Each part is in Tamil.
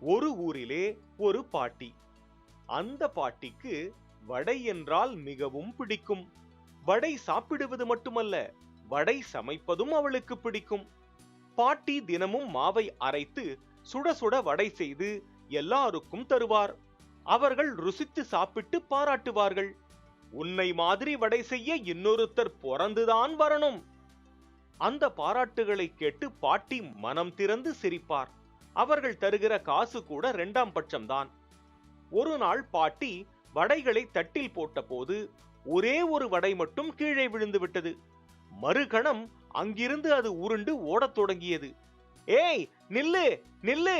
ஒரு ஊரிலே ஒரு பாட்டி. அந்த பாட்டிக்கு வடை என்றால் மிகவும் பிடிக்கும். வடை சாப்பிடுவது மட்டுமல்ல வடை சமைப்பதும் அவளுக்கு பிடிக்கும். பாட்டி தினமும் மாவை அரைத்து சுட சுட வடை செய்து எல்லாருக்கும் தருவார். அவர்கள் ருசித்து சாப்பிட்டு பாராட்டுவார்கள். உன்னை மாதிரி வடை செய்ய இன்னொருத்தர் பிறந்துதான் வரணும். அந்த பாராட்டுகளை கேட்டு பாட்டி மனம் திறந்து சிரிப்பார். அவர்கள் தருகிற காசு கூட இரண்டாம் பட்சம்தான். ஒரு நாள் பாட்டி வடைகளை தட்டில் போட்டபோது ஒரே ஒரு வடை மட்டும் கீழே விழுந்து விட்டது. மறுகணம் அங்கிருந்து அது உருண்டு ஓடத் தொடங்கியது. ஏய் நில்லு நில்லு!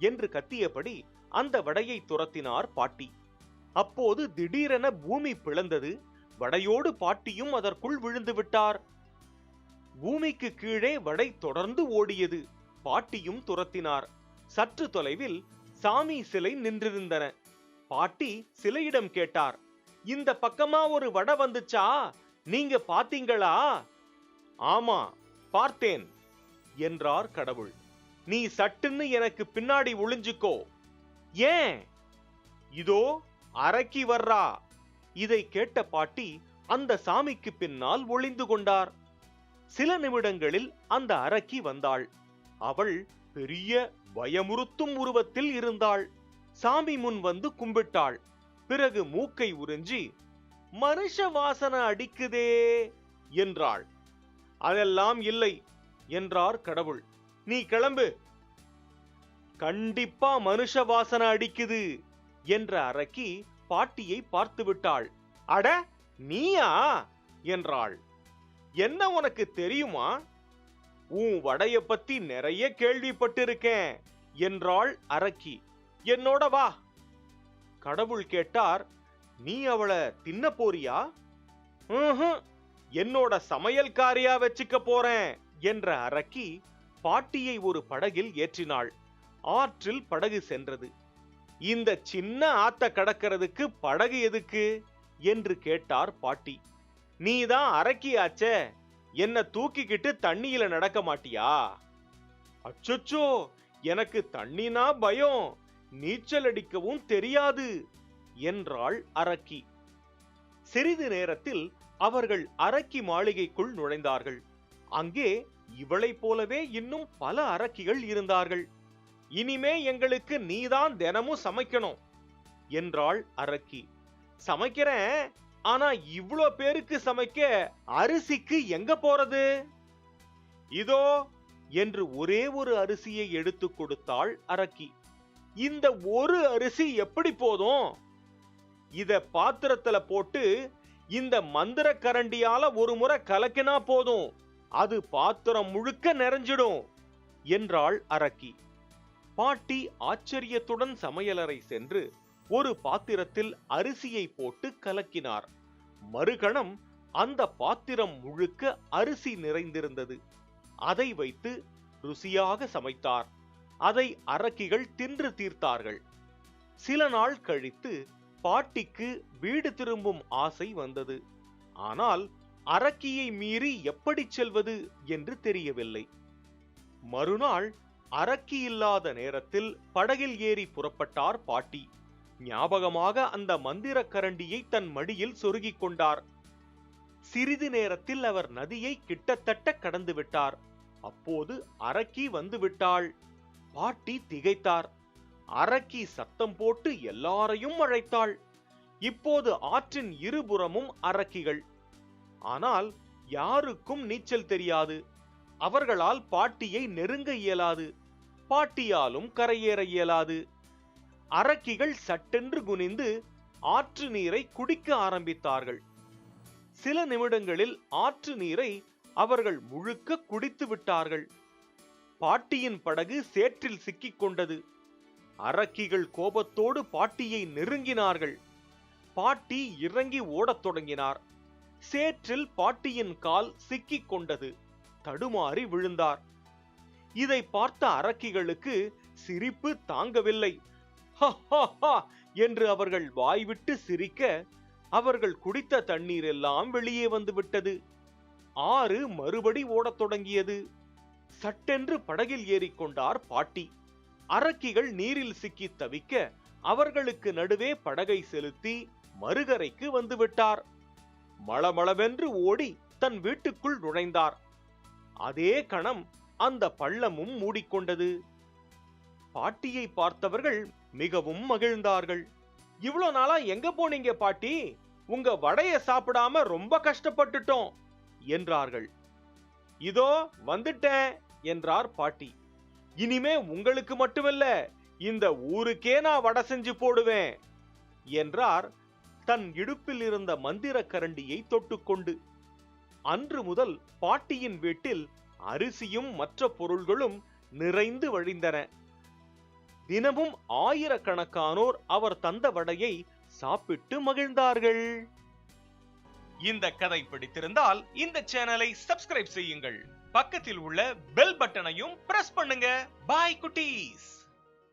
என்று கத்தியபடி அந்த வடையை துரத்தினார் பாட்டி. அப்போது திடீரென பூமி பிளந்தது. வடையோடு பாட்டியும் அதற்குள் விழுந்து விட்டார். பூமிக்கு கீழே வடை தொடர்ந்து ஓடியது. பாட்டியும் துரத்தினார். சற்று தொலைவில் சாமி சிலை நின்றிருந்தன. பாட்டி சிலையிடம் கேட்டார் இந்த பக்கமா ஒரு வடை வந்துச்சா? நீங்க பாத்தீங்களா ஆமா பார்த்தேன் என்றார் கடவுள். நீ சட்டுன்னு எனக்கு பின்னாடி ஒளிஞ்சுக்கோ. ஏன்? இதோ அரக்கி வர்றா. இதை கேட்ட பாட்டி அந்த சாமிக்கு பின்னால் ஒளிந்து கொண்டார். சில நிமிடங்களில் அந்த அரக்கி வந்தாள். அவள் பெரிய பயமுறுத்தும் உருவத்தில் இருந்தாள். சாமி முன் வந்து கும்பிட்டாள். பிறகு மூக்கை உறிஞ்சி மனுஷ வாசனை அடிக்குதே என்றாள். அதெல்லாம் இல்லை என்றார் கடவுள். நீ கிளம்பு. கண்டிப்பா மனுஷ வாசனை அடிக்குது என்ற அரக்கி பாட்டியை பார்த்து விட்டாள். அட நீயா? என்றாள். என்ன உனக்கு தெரியுமா? உன் வடைய பத்தி நிறைய கேள்விப்பட்டிருக்கேன் என்றாள் அரக்கி. என்னோட வா. கடவுள் கேட்டார் நீ அவளை தின்ன போறியா? என்னோட சமையல்காரியா வச்சுக்க போறேன் என்ற அரக்கி பாட்டியை ஒரு படகில் ஏற்றினாள். ஆற்றில் படகு சென்றது. இந்த சின்ன ஆத்த கடக்கிறதுக்கு படகு எதுக்கு? என்று கேட்டார் பாட்டி. நீதான் அரக்கியாச்சே என்ன தூக்கிக்கிட்டு தண்ணியில நடக்க மாட்டியா? அச்சச்சோ எனக்கு தண்ணினா பயம் நீச்சல் அடிக்கவும் தெரியாது என்றாள் அரக்கி. சிறிது நேரத்தில் அவர்கள் அரக்கி மாளிகைக்குள் நுழைந்தார்கள். அங்கே இவளைப் போலவே இன்னும் பல அரக்கிகள் இருந்தார்கள். இனிமே எங்களுக்கு நீதான் தினமும் சமைக்கணும் என்றாள் அரக்கி. சமைக்கிறேன் ஆனா இவ்வளோ பேருக்கு சமைக்க அரிசிக்கு எங்க போறது? இதோ என்று ஒரே ஒரு அரிசியை எடுத்து கொடுத்தாள் அரக்கி. இந்த ஒரு அரிசி எப்படி போதும்? இத பாத்திரத்துல போட்டு இந்த மந்திர கரண்டியால ஒரு முறை கலக்கினா போதும். அது பாத்திரம் முழுக்க நிறைஞ்சிடும் என்றாள் அரக்கி. பாட்டி ஆச்சரியத்துடன் சமையலறை சென்று ஒரு பாத்திரத்தில் அரிசியை போட்டு கலக்கினார். மறுகணம் அந்த பாத்திரம் முழுக்க அரிசி நிறைந்திருந்தது. அதை வைத்து ருசியாக சமைத்தார். அதை அரக்கிகள் தின்று தீர்த்தார்கள். சில நாள் கழித்து பாட்டிக்கு வீடு திரும்பும் ஆசை வந்தது. ஆனால் அரக்கியை மீறி எப்படி செல்வது என்று தெரியவில்லை. மறுநாள் அரக்கி இல்லாத நேரத்தில் படகில் ஏறி புறப்பட்டார் பாட்டி. ஞாபகமாக அந்த மந்திர கரண்டியை தன் மடியில் சொருகிக் கொண்டார். சிறிது நேரத்தில் அவர் நதியை கிட்டத்தட்ட கடந்து விட்டார் அப்போது அரக்கி வந்து விட்டாள் பாட்டி திகைத்தார். அரக்கி சத்தம் போட்டு எல்லாரையும் அழைத்தாள். இப்போது ஆற்றின் இருபுறமும் அரக்கிகள். ஆனால் யாருக்கும் நீச்சல் தெரியாது. அவர்களால் பாட்டியை நெருங்க இயலாது. பாட்டியாலும் கரையேற இயலாது. அரக்கிகள் சட்டென்று குனிந்து ஆற்று நீரை குடிக்க ஆரம்பித்தார்கள். சில நிமிடங்களில் ஆற்று நீரை அவர்கள் முழுக்க குடித்து விட்டார்கள். பாட்டியின் படகு சேற்றில் சிக்கிக் கொண்டது. அரக்கிகள் கோபத்தோடு பாட்டியை நெருங்கினார்கள். பாட்டி இறங்கி ஓடத் தொடங்கினார். சேற்றில் பாட்டியின் கால் சிக்கிக் கொண்டது. தடுமாறி விழுந்தார். இதை பார்த்த அரக்கிகளுக்கு சிரிப்பு தாங்கவில்லை. என்று அவர்கள் வாய்விட்டு சிரிக்க அவர்கள் குடித்த தண்ணீர் எல்லாம் வெளியே வந்துவிட்டது ஆறு மறுபடி ஓடத் தொடங்கியது. சட்டென்று படகில் ஏறிக்கொண்டார் பாட்டி. அரக்கிகள் நீரில் சிக்கி தவிக்க அவர்களுக்கு நடுவே படகை செலுத்தி மறுகரைக்கு வந்துவிட்டார் மளமளவென்று ஓடி தன் வீட்டுக்குள் நுழைந்தார். அதே கணம் அந்த பள்ளமும் மூடிக்கொண்டது. பாட்டியை பார்த்தவர்கள் மிகவும் மகிழ்ந்தார்கள். இவ்வளவு நாளா எங்க போனீங்க பாட்டி? உங்க வடைய சாப்பிடாம ரொம்ப கஷ்டப்பட்டுட்டோம் என்றார்கள். இதோ வந்துட்டேன் என்றார் பாட்டி. இனிமே உங்களுக்கு மட்டுமல்ல இந்த ஊருக்கே நான் வடை செஞ்சு போடுவேன் என்றார் தன் இடுப்பில் இருந்த மந்திர கரண்டியை தொட்டுக்கொண்டு. அன்று முதல் பாட்டியின் வீட்டில் அரிசியும் மற்ற பொருள்களும் நிறைந்து வழிந்தன. தினமும் ஆயிரக்கணக்கானோர் அவர் தந்த வடையை சாப்பிட்டு மகிழ்ந்தார்கள். இந்த கதை பிடித்திருந்தால் இந்த சேனலை சப்ஸ்கிரைப் செய்யுங்கள். பக்கத்தில் உள்ள பெல் பட்டனையும் பிரஸ் பண்ணுங்க. பாய் குட்டீஸ்!